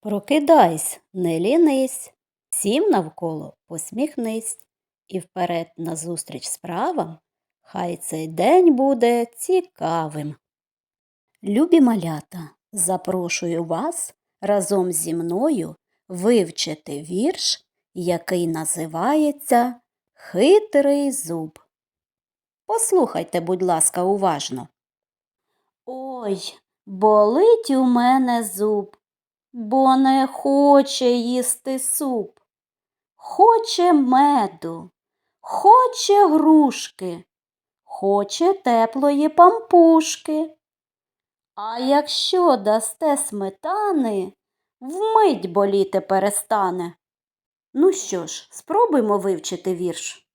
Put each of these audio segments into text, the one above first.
Прокидайсь, не лінись, всім навколо посміхнись, і вперед назустріч справам, хай цей день буде цікавим. Любі малята, запрошую вас разом зі мною вивчити вірш, який називається Хитрий зуб. Послухайте, будь ласка, уважно. Ой, болить у мене зуб, бо не хоче їсти суп. Хоче меду, хоче грушки, хоче теплої пампушки. А якщо дасте сметани, вмить боліти перестане. Ну що ж, спробуймо вивчити вірш.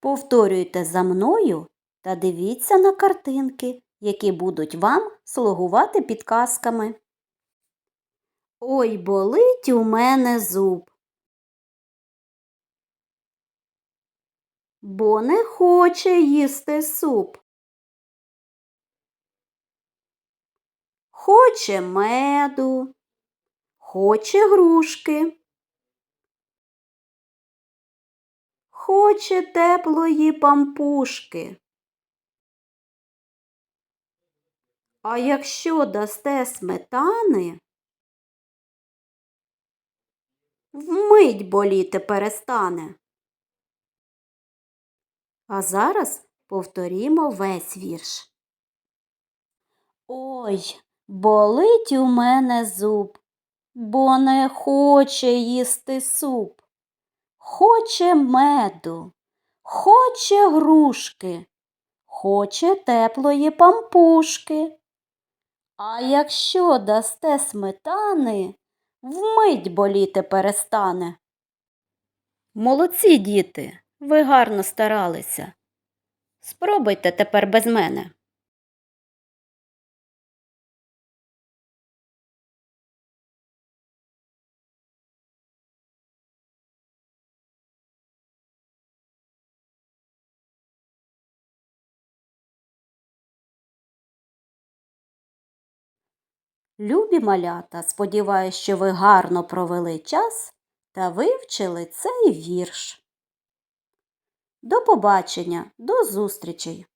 Повторюйте за мною та дивіться на картинки, які будуть вам слугувати підказками. Ой, болить у мене зуб. Бо не хоче їсти суп. Хоче меду, хоче грушки. Хоче теплої пампушки. А якщо дасте сметани, вмить боліти перестане. А зараз повторімо весь вірш. Ой, болить у мене зуб, бо не хоче їсти суп. Хоче меду, хоче грушки, хоче теплої пампушки. А якщо дасте сметани, вмить боліти перестане. Молодці, діти, ви гарно старалися. Спробуйте тепер без мене. Любі малята, сподіваюсь, що ви гарно провели час та вивчили цей вірш. До побачення, до зустрічей!